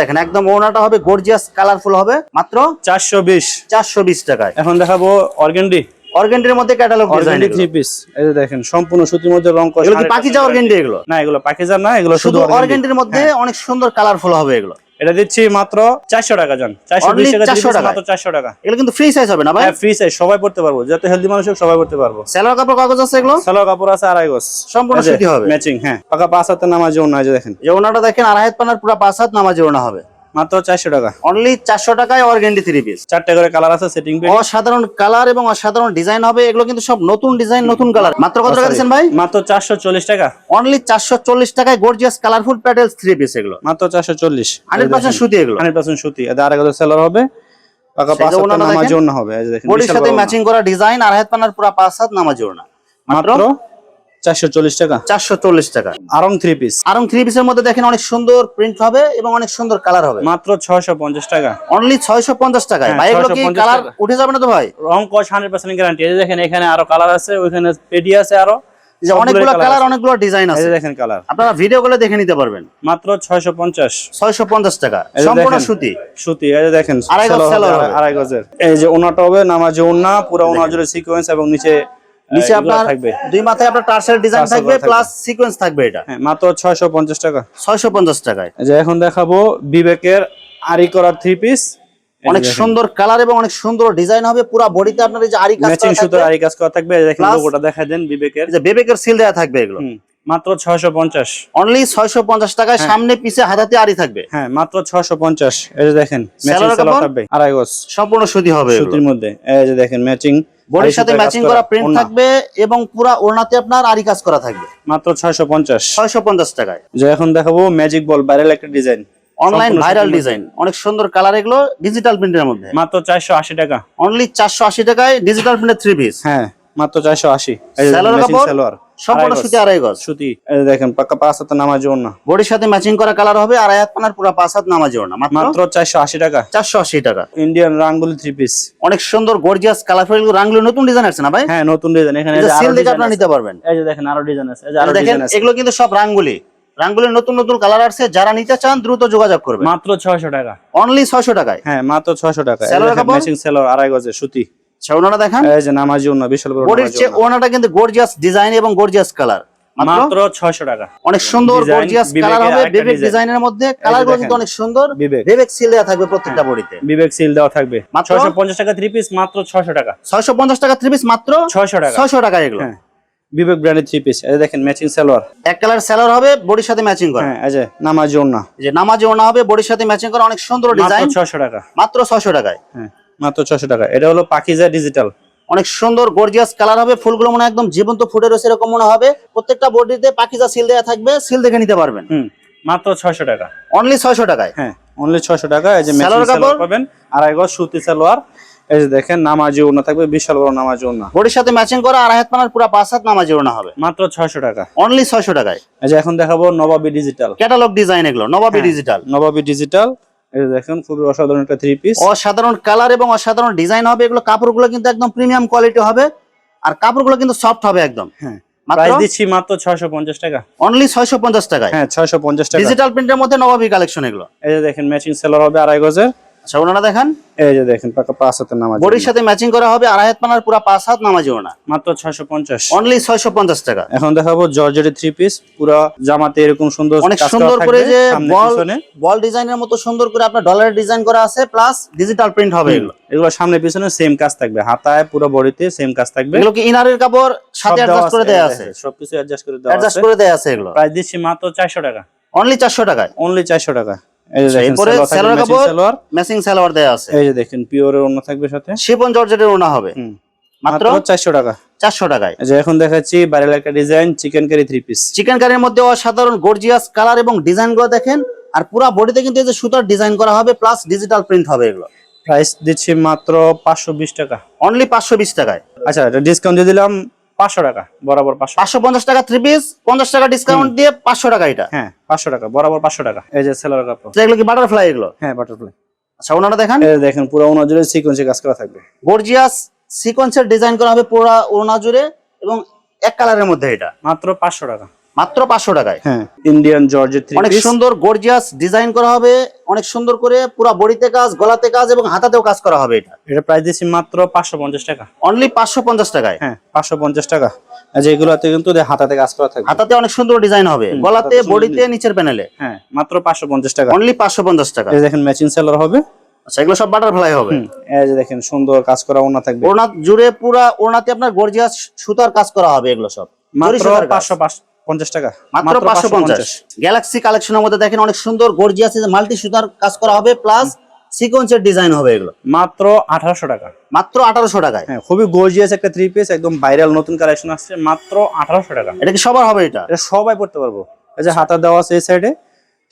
Speaker 1: দেখেন একদম হবে গর্জিয়াস কালারফুল হবে মাত্র
Speaker 2: চারশো বিশ।
Speaker 1: চারশো বিশ টাকায়।
Speaker 2: এখন দেখাবো অর্গেন্ডি।
Speaker 1: অর্গেন্ডির মধ্যে ক্যাটালগ ডিজাইন
Speaker 2: থ্রি পিস এই যে দেখেন সম্পূর্ণ সুতির মধ্যে রং করা
Speaker 1: এগুলো কি পাকিজা অর্গেন্ডি এগুলো?
Speaker 2: না এগুলো পাকিজার না এগুলো
Speaker 1: শুধু অর্গেন্ডির মধ্যে অনেক সুন্দর কালারফুল হবে এগুলো।
Speaker 2: এটা দিচ্ছি মাত্র চারশো টাকা জান। চারশো টাকা
Speaker 1: 400
Speaker 2: 400 মাত্র চারশো টাকা।
Speaker 1: এগুলো কিন্তু ফ্রি সাইজ হবে না ভাই?
Speaker 2: হ্যাঁ ফ্রি সাইজ সবাই পড়তে পারব। যত হেলদি মানুষ হোক সবাই পড়তে পারব।
Speaker 1: স্যালোর কাপড় কাগজ আছে এগুলো?
Speaker 2: সালোয়ার কাপড় আছে আড়াই গজ।
Speaker 1: সম্পূর্ণ সুতি হবে।
Speaker 2: ম্যাচিং হ্যাঁ। পাকা পাঁচ হাতে নামাজি যে দেখেন।
Speaker 1: যে ওনাটা দেখেন আড়াই হাত পানার পুরো পাঁচ হাত নামাজি ওড়না হবে।
Speaker 2: মাত্র চারশো টাকা।
Speaker 1: অনলি চারশো টাকায় অর্গেন্ডি থ্রি পিস
Speaker 2: চারটে করে কালার আছে সেটিং
Speaker 1: অসাধারণ কালার এবং অসাধারণ ডিজাইন হবে এগুলো কিন্তু সব নতুন ডিজাইন নতুন কালার মাত্র কত টাকা দিচ্ছেন ভাই?
Speaker 2: মাত্র চারশো চল্লিশ টাকা।
Speaker 1: অনলি চারশো চল্লিশ টাকায় gorgeous colourful petals three piece এগুলো।
Speaker 2: মাত্র চারশো চল্লিশ।
Speaker 1: হান্ড্রেড পার্সেন্ট সুতি এগুলো।
Speaker 2: হান্ড্রেড পার্সেন্ট সুতি। এদের আড়াই সেলার হবে। পাকা পাঁচ হাতে নামাজি হবে।
Speaker 1: বডির সাথে ম্যাচিং করা ডিজাইন আড়াই হাত পানার পুরো পাঁচ হাত নামাজি
Speaker 2: মাত্র চারশো চল্লিশ টাকা।
Speaker 1: চারশো চল্লিশ টাকা।
Speaker 2: Aarong three piece
Speaker 1: Aarong three পিসের মধ্যে দেখেন অনেক সুন্দর প্রিন্ট হবে এবং অনেক সুন্দর কালার হবে।
Speaker 2: মাত্র ছয়শো পঞ্চাশ টাকা।
Speaker 1: অনলি ছয়শো পঞ্চাশ টাকায়।
Speaker 2: হ্যাঁ,
Speaker 1: ভাই এগুলো কি কালার। উঠে যাবে না তো ভাই?
Speaker 2: রং কস হান্ড্রেড পার্সেন্ট গ্যারান্টি এই দেখেন এখানে আরও কালার আছে ওইখানে পেডি আছে
Speaker 1: আরও। অনেকগুলো কালার অনেকগুলো ডিজাইন আছে।
Speaker 2: দেখেন কালার
Speaker 1: আপনারা ভিডিও গুলো দেখে নিতে পারবেন।
Speaker 2: মাত্র ছয়শো পঞ্চাশ।
Speaker 1: ছয়শো পঞ্চাশ টাকা। সম্পূর্ণ সুতি।
Speaker 2: সুতি এই দেখেন
Speaker 1: আড়াই গজ
Speaker 2: গজের। এই যে ওনাটা হবে নামাজে ওনা পুরো ওনা জুড়ে সিকোয়েন্স এবং নিচে
Speaker 1: নিচে আপনার দুই মাথায় আপনার টার্সেল ডিজাইন থাকবে। প্লাস সিকোয়েন্স থাকবে। এটা।
Speaker 2: হ্যাঁ মাত্র ছয়শো পঞ্চাশ টাকা।
Speaker 1: ছয়শো পঞ্চাশ টাকায়।
Speaker 2: যে এখন দেখাবো বিবেকের আরি করা থ্রি পিস
Speaker 1: অনেক সুন্দর কালার এবং অনেক সুন্দর ডিজাইন হবে পুরো বডিতে আপনার এই যে আরি কাজ
Speaker 2: ম্যাচিং আরি কাজ করা থাকবে দেখেন লোগোটা দেখা দেন বিবেকের।
Speaker 1: যে বেবেকের সিল দেওয়া থাকবে এগুলো।
Speaker 2: মাত্র ছয়শো পঞ্চাশ।
Speaker 1: অনলি ছয়শো পঞ্চাশ টাকায় সামনে পিছে হাতাতে আরি থাকবে।
Speaker 2: হ্যাঁ মাত্র ছয়শো পঞ্চাশ। এই যে দেখেন ম্যাচিং
Speaker 1: সালোয়ার
Speaker 2: থাকবে। আড়াই গজ।
Speaker 1: সম্পূর্ণ সুতি হবে।
Speaker 2: সুতির মধ্যে। এই যে দেখেন ম্যাচিং
Speaker 1: বডির সাথে ম্যাচিং করা প্রিন্ট থাকবে এবং পুরো ওড়নাতে আপনার আরি কাজ করা থাকবে।
Speaker 2: মাত্র ছয়শো পঞ্চাশ।
Speaker 1: ছয়শো পঞ্চাশ টাকায়।
Speaker 2: যে এখন দেখাবো ম্যাজিক বল ভাইরাল একটা ডিজাইন
Speaker 1: অনলাইন ভাইরাল ডিজাইন অনেক সুন্দর কালার এগুলো ডিজিটাল প্রিন্টের মধ্যে।
Speaker 2: মাত্র চারশো আশি টাকা।
Speaker 1: অনলি চারশো আশি টাকায় ডিজিটাল প্রিন্টের থ্রি পিস
Speaker 2: হ্যাঁ মাত্র চারশো আশি।
Speaker 1: সালোয়ার কাপড়? সম্পূর্ণ সুতি আড়াই গজ।
Speaker 2: সুতি। দেখেন পাক্কা পাঁচ হাতে নামাজ না।
Speaker 1: বডির সাথে ম্যাচিং করা কালার হবে আর এক পানার পুরো পাঁচ হাত নামাজি ওড়না মাত্র
Speaker 2: মাত্র চারশো আশি টাকা।
Speaker 1: চারশো আশি টাকা।
Speaker 2: ইন্ডিয়ান রাঙ্গুলি থ্রি পিস
Speaker 1: অনেক সুন্দর গর্জিয়াস কালারফুল রাংগুলো নতুন ডিজাইন আছে না ভাই?
Speaker 2: হ্যাঁ নতুন ডিজাইন এখানে
Speaker 1: সিল দেখে আপনারা নিতে পারবেন।
Speaker 2: এই যে দেখেন আরও ডিজাইন আছে। এই যে
Speaker 1: আরও দেখেন
Speaker 2: ডিজাইন আছে।
Speaker 1: এগুলো কিন্তু সব রাঙ্গুলি রাঙ্গুলির নতুন নতুন কালার আসছে। যারা নিতে চান দ্রুত যোগাযোগ করবে
Speaker 2: মাত্র ছয়শো টাকা।
Speaker 1: অনলি ছয়শো টাকায়।
Speaker 2: হ্যাঁ মাত্র ছয়শো টাকা? ম্যাচিং সেলোয়ার আড়াই গজে সুতি।
Speaker 1: ওনারা দেখান।
Speaker 2: এই যে নামাজি না বিশাল বড়
Speaker 1: বডির চেয়ে ওনাটা কিন্তু গর্জিয়াস ডিজাইন এবং গর্জিয়াস কালার মাত্র
Speaker 2: মাত্র ছয়শো টাকা।
Speaker 1: অনেক সুন্দর গর্জিয়াস কালার হবে। বিবেক। ডিজাইনের মধ্যে কালারগুলো কিন্তু অনেক সুন্দর।
Speaker 2: বিবেক।
Speaker 1: সিল দেওয়া থাকবে প্রত্যেকটা বডিতে।
Speaker 2: বিবেক সিল দেওয়া থাকবে।
Speaker 1: মাত্র?
Speaker 2: ছয়শো পঞ্চাশ টাকা থ্রি পিস মাত্র ছয়শো টাকা।
Speaker 1: ছয়শো পঞ্চাশ টাকা থ্রি পিস মাত্র
Speaker 2: ছয়শো টাকা।
Speaker 1: ছয়শো টাকা এগুলো।
Speaker 2: হ্যাঁ বিবেক ব্র্যান্ডের থ্রি পিস এই দেখেন ম্যাচিং সালোয়ার।
Speaker 1: এক কালার সেলার হবে বডির সাথে ম্যাচিং করা।
Speaker 2: হ্যাঁ এই যে নামাজি না
Speaker 1: এই যে নামাজি ওনা হবে বডির সাথে ম্যাচিং করা অনেক সুন্দর
Speaker 2: মাত্র
Speaker 1: ডিজাইন
Speaker 2: ছয়শো টাকা।
Speaker 1: মাত্র ছয়শো টাকায়।
Speaker 2: হ্যাঁ। মাত্র ছয়শো টাকা। এটা হলো পাকিজা ডিজিটাল
Speaker 1: অনেক সুন্দর গর্জিয়াস কালার হবে। ফুলগুলো মনে হয় একদম জীবন্ত ফুটে রয়েছে এরকম মনে হবে। প্রত্যেকটা বডিতে পাখিজা সিল দেওয়া থাকবে সিল দেখে নিতে পারবেন।
Speaker 2: মাত্র ছয়শো টাকা।
Speaker 1: অনলি ছয়শো টাকায়?
Speaker 2: হ্যাঁ অনলি ছয়শো টাকা। এই যে ম্যাচিং
Speaker 1: সালোয়ার কাপড়?
Speaker 2: পাবেন আড়াই গজ সুতি সালোয়ার। এই যে দেখেন নামাজি ওনা থাকবে বিশাল বড় নামাজি ওনা
Speaker 1: বডির সাথে ম্যাচিং করা আড়াই হাত পানার পুরো পাঁচ হাত নামাজি ওনা হবে।
Speaker 2: মাত্র ছয়শো টাকা।
Speaker 1: অনলি ছয়শো টাকায়।
Speaker 2: এই যে এখন দেখাবো নবাবী ডিজিটাল
Speaker 1: ক্যাটালগ ডিজাইন এগুলো নবাবী
Speaker 2: হ্যাঁ।
Speaker 1: ডিজিটাল
Speaker 2: নবাবী ডিজিটাল যে দেখেন খুবই অসাধারণ একটা থ্রি পিস
Speaker 1: অসাধারণ কালার এবং অসাধারণ ডিজাইন হবে। এগুলো কাপড়গুলো কিন্তু একদম প্রিমিয়াম কোয়ালিটি হবে। আর কাপড়গুলো কিন্তু সফট হবে একদম।
Speaker 2: হ্যাঁ প্রাইস দিচ্ছি মাত্র ছয়শো পঞ্চাশ টাকা।
Speaker 1: অনলি ছয়শো পঞ্চাশ টাকায়।
Speaker 2: হ্যাঁ ছয়শো পঞ্চাশ টাকা।
Speaker 1: ডিজিটাল প্রিন্টের মধ্যে নবাবী কালেকশন এগুলো।
Speaker 2: এই যে দেখেন ম্যাচিং সেলার হবে আড়াই গজের।
Speaker 1: আচ্ছা ওনারা দেখান।
Speaker 2: এই যে দেখেন পাকা পাঁচ হাতের নামাজ
Speaker 1: বডির সাথে ম্যাচিং করা হবে আড়াই হাত পানার পুরো পাঁচ হাত নামাজি ওনা।
Speaker 2: মাত্র ছয়শো পঞ্চাশ।
Speaker 1: অনলি ছয়শো পঞ্চাশ টাকা।
Speaker 2: এখন দেখাবো জর্জের থ্রি পিস পুরো জামাতে এরকম সুন্দর
Speaker 1: অনেক সুন্দর করে যে
Speaker 2: সামনে
Speaker 1: বল ডিজাইনের মতো সুন্দর করে আপনার ডলারের ডিজাইন করা আছে প্লাস ডিজিটাল প্রিন্ট হবে এগুলো।
Speaker 2: এগুলো সামনে পিছনে সেম কাজ থাকবে হাতায় পুরো বডিতে সেম কাজ থাকবে।
Speaker 1: এগুলো কি ইনারের কাপড় সাথে
Speaker 2: দেওয়া
Speaker 1: অ্যাডজাস্ট করে
Speaker 2: আছে,
Speaker 1: দেয়া আছে?
Speaker 2: সবকিছু অ্যাডজাস্ট করে দেওয়া
Speaker 1: অ্যাডজাস্ট
Speaker 2: আছে।
Speaker 1: করে দেয়া আছে এগুলো।
Speaker 2: প্রাইস দিচ্ছি মাত্র চারশো টাকা।
Speaker 1: অনলি চারশো টাকায়?
Speaker 2: অনলি চারশো টাকা।
Speaker 1: এরপরে
Speaker 2: সালোয়ার থাকবে,
Speaker 1: সেলোয়ার
Speaker 2: matching
Speaker 1: কাপড় ম্যাচিং সালোয়ার দেয়া আছে।
Speaker 2: এই যে দেখেন পিওরের অন্য থাকবে সাথে।
Speaker 1: শিপন জর্জেটের ওনা হবে। মাত্র
Speaker 2: মাত্র চারশো টাকা।
Speaker 1: চারশো টাকায়।
Speaker 2: যে এখন দেখাচ্ছি বাইরের একটা design chicken curry three piece
Speaker 1: chicken কারির মধ্যে অসাধারণ গর্জিয়াস কালার এবং ডিজাইনগুলো দেখেন আর পুরো বডিতে কিন্তু এই যে সুতার ডিজাইন করা হবে প্লাস ডিজিটাল প্রিন্ট হবে এগুলো।
Speaker 2: প্রাইস দিচ্ছি মাত্র পাঁচশো বিশ টাকা।
Speaker 1: অনলি পাঁচশো বিশ টাকায়।
Speaker 2: আচ্ছা এটা ডিসকাউন্ট দিয়ে দিলাম। পাঁচশো টাকা বরাবর পাঁচশো
Speaker 1: পাঁচশো পঞ্চাশ টাকা থ্রি পিস পঞ্চাশ টাকা ডিসকাউন্ট দিয়ে পাঁচশো টাকা এটা?
Speaker 2: হ্যাঁ পাঁচশো টাকা বরাবর পাঁচশো টাকা। এই যে সেলার কাপড়।
Speaker 1: তো এগুলো কি বাটারফ্লাই এগুলো?
Speaker 2: হ্যাঁ বাটারফ্লাই
Speaker 1: আচ্ছা ওনারা দেখেন।
Speaker 2: এই দেখেন পুরো ওনার জুড়ে সিকোয়েন্সে কাজ করা থাকবে।
Speaker 1: গর্জিয়াস সিকোয়েন্সের ডিজাইন করা হবে পুরো ওনা জুড়ে এবং এক কালারের মধ্যে এটা।
Speaker 2: মাত্র পাঁচশো টাকা।
Speaker 1: মাত্র পাঁচশো টাকায়।
Speaker 2: হ্যাঁ। ইন্ডিয়ান জর্জের থ্রি
Speaker 1: অনেক সুন্দর গর্জিয়াস ডিজাইন করা হবে অনেক সুন্দর করে পুরো বডিতে কাজ গলাতে কাজ এবং হাতাতেও কাজ করা হবে এটা।
Speaker 2: এটা প্রাইস দিচ্ছি মাত্র পাঁচশো পঞ্চাশ টাকা।
Speaker 1: অনলি পাঁচশো পঞ্চাশ টাকায়।
Speaker 2: হ্যাঁ পাঁচশো পঞ্চাশ টাকা। যেগুলোতে কিন্তু হাতাতে কাজ করা থাকবে।
Speaker 1: হাতাতে অনেক সুন্দর ডিজাইন হবে। গলাতে বডিতে নিচের প্যানেলে
Speaker 2: হ্যাঁ মাত্র পাঁচশো পঞ্চাশ টাকা।
Speaker 1: অনলি পাঁচশো পঞ্চাশ টাকা।
Speaker 2: দেখেন ম্যাচিং সেলার হবে।
Speaker 1: আচ্ছা এগুলো সব বাটারফ্লাই হবে।
Speaker 2: এই যে দেখেন সুন্দর কাজ করা ওনা থাকবে।
Speaker 1: ওড়না জুড়ে পুরা ওড়নাতে আপনার গর্জিয়াস সুতার কাজ করা হবে এগুলো সব।
Speaker 2: মাত্র
Speaker 1: সুতার
Speaker 2: পাঁচশো পঞ্চাশ টাকা।
Speaker 1: মাত্র পাঁচশো পঞ্চাশ। গ্যালাক্সি কালেকশনের মধ্যে দেখেন অনেক সুন্দর গর্জিয়াস মাল্টি সুতার কাজ করা হবে প্লাস সিকোয়েন্সের ডিজাইন হবে এগুলো।
Speaker 2: মাত্র আঠারোশো টাকা।
Speaker 1: মাত্র আঠারোশো টাকায়।
Speaker 2: হ্যাঁ খুবই গর্জিয়াস একটা থ্রি পিস একদম ভাইরাল নতুন কালেকশন আসছে মাত্র আঠারোশো টাকা।
Speaker 1: এটা কি সবার হবে এটা?
Speaker 2: এটা সবাই পড়তে পারব। এই যে হাতা দেওয়া আছে এই সাইডে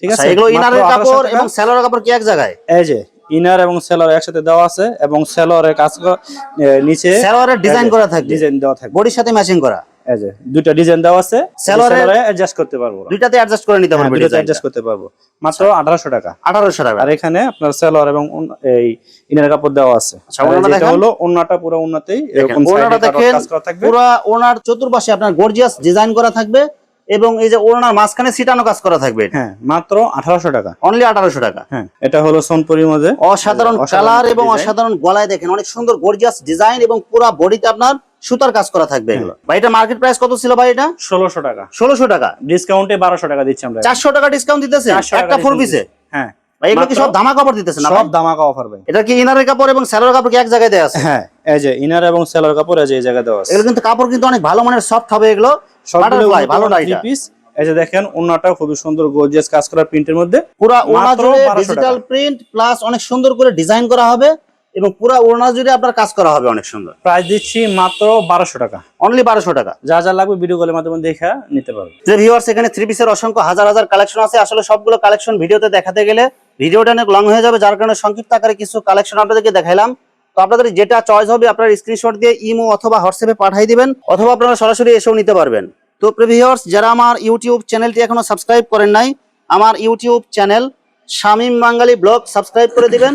Speaker 2: ঠিক
Speaker 1: আচ্ছা,
Speaker 2: আছে?
Speaker 1: এগুলো ইনারের কাপড় এবং স্যালোয়ার কাপড় কি এক জায়গায়?
Speaker 2: এই যে ইনার এবং সেলর একসাথে দেওয়া আছে এবং সেলরের কাজ নিচে
Speaker 1: স্যালোয়ারের ডিজাইন করা থাকে
Speaker 2: ডিজাইন দেওয়া থাকে
Speaker 1: বডির সাথে ম্যাচিং করা।
Speaker 2: এই যে দুইটা ডিজাইন দেওয়া আছে অ্যাডজাস্ট করতে পারব
Speaker 1: দুইটাতে অ্যাডজাস্ট করে নিতে
Speaker 2: হ্যাঁ,
Speaker 1: পারবে
Speaker 2: দুইটাতে অ্যাডজাস্ট করতে পারব। মাত্র আঠারোশো টাকা।
Speaker 1: আঠারোশো টাকা।
Speaker 2: আর এখানে আপনার সেলোয়ার এবং এই ইনার কাপড় দেওয়া আছে।
Speaker 1: আচ্ছা,
Speaker 2: যেটা
Speaker 1: দেখান।
Speaker 2: হলো ওন্নাটা পুরো এরকম
Speaker 1: দেখেন,
Speaker 2: থাকবে।
Speaker 1: ওনার চতুর্পাশে আপনার গর্জিয়াস ডিজাইন করা থাকবে এবং এই যে ওনার মাঝখানে সিটানো কাজ করা থাকবে।
Speaker 2: হ্যাঁ মাত্র আঠারোশো টাকা।
Speaker 1: অনলি আঠারোশো টাকা।
Speaker 2: হ্যাঁ এটা হলো সোনপুরির মধ্যে।
Speaker 1: অসাধারণ
Speaker 2: অসাধারণ
Speaker 1: কালার এবং অসাধারণ গলায় দেখেন অনেক সুন্দর গর্জিয়াস ডিজাইন এবং পুরো বডিতে আপনার সুতার কাজ করা থাকবে এগুলো। ভাই এটা মার্কেট প্রাইস কত ছিল ভাই এটা?
Speaker 2: ষোলোশো টাকা।
Speaker 1: ষোলোশো টাকা।
Speaker 2: ডিসকাউন্টে বারোশো টাকা দিচ্ছি আমরা।
Speaker 1: চারশো টাকা ডিসকাউন্ট দিতেছে একটা ফোর পিসে
Speaker 2: হ্যাঁ।
Speaker 1: ভাই এগুলো কি সব ধামা কাপড় দিতেছে না
Speaker 2: সব অফার ভাই।
Speaker 1: এটা কি ইনারের কাপড় এবং কাপড় কি এক জায়গায় দেওয়া আছে?
Speaker 2: হ্যাঁ এই যে ইনার এবং সেলার কাপড় এই যে এই জায়গায় দেওয়া আছে।
Speaker 1: এগুলো কিন্তু কাপড় কিন্তু অনেক ভালো মানের সফট হবে এগুলো। ভালো না এটা
Speaker 2: পিস এই যে দেখেন ওন্নাটা খুবই সুন্দর গর্জিয়াস কাজ করা প্রিন্টের মধ্যে।
Speaker 1: পুরা জুড়ে ডিজিটাল প্রিন্ট প্লাস অনেক সুন্দর করে ডিজাইন করা হবে। এবং পুরা ওড়না জুড়ে আপনার কাজ করা হবে অনেক সুন্দর।
Speaker 2: প্রাইস দিচ্ছি মাত্র বারোশো টাকা।
Speaker 1: অনলি বারোশো টাকা।
Speaker 2: যা যা লাগবে ভিডিও কলের মাধ্যমে দেখা নিতে পারবে
Speaker 1: যে ভিউয়ার্স এখানে থ্রি পিসের অসংখ্য হাজার হাজার কালেকশন আছে। আসলে সবগুলো কালেকশন ভিডিওতে দেখাতে গেলে ভিডিওটা অনেক লং হয়ে যাবে যার কারণে সংক্ষিপ্ত আকারে কিছু কালেকশন আপনাদেরকে দেখাইলাম। তো আপনাদের যেটা চয়েস হবে আপনার স্ক্রিনশট দিয়ে ইমো অথবা হোয়াটসঅ্যাপে পাঠিয়ে দিবেন অথবা আপনারা সরাসরি এসেও নিতে পারবেন। তো ভিউয়ার্স যারা আমার ইউটিউব চ্যানেলটি এখনও সাবস্ক্রাইব করেন নাই আমার YouTube channel Shamim Bangali vlog subscribe করে দিবেন।